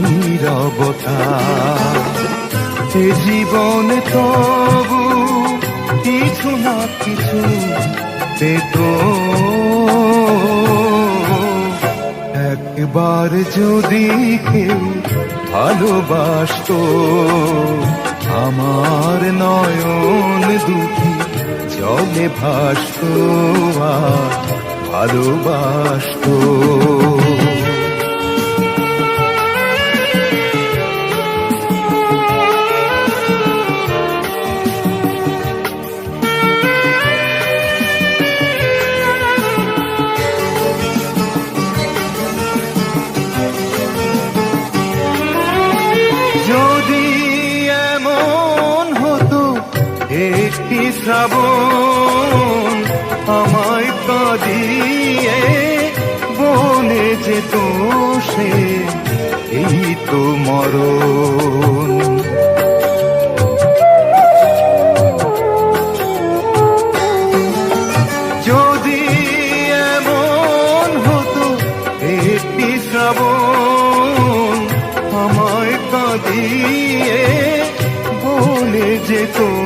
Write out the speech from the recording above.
নীরবতা। এ জীবনে তবু কিছু না কিছু পেত। একবার যদি কেউ ভালোবাসতো, আমার নয়ন দুটি জলে ভাসতো ভালোবাসতো। একটি শ্রাবণ আমায় কাঁদিয়ে বলে যেত সে, এই তো মরণ। যদি হতো আমায় বলে যেত